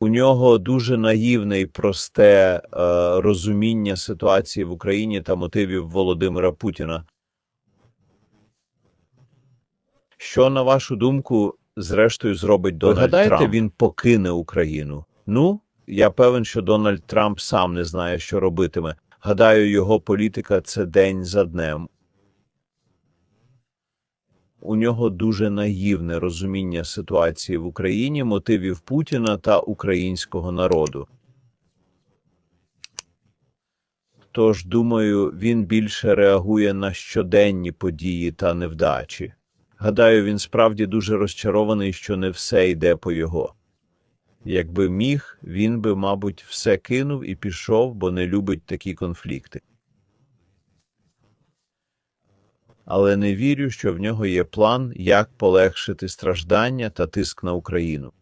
У нього дуже наївне і просте е, розуміння ситуації в Україні та мотивів Володимира Путіна. Що, на вашу думку, зрештою зробить Дональд гадаєте, Трамп? він покине Україну? Ну, я певен, що Дональд Трамп сам не знає, що робитиме. Гадаю, його політика це день за днем. У нього дуже наївне розуміння ситуації в Україні, мотивів Путіна та українського народу. Тож, думаю, він більше реагує на щоденні події та невдачі. Гадаю, він справді дуже розчарований, що не все йде по його. Якби міг, він би, мабуть, все кинув і пішов, бо не любить такі конфлікти. Але не вірю, що в нього є план, як полегшити страждання та тиск на Україну.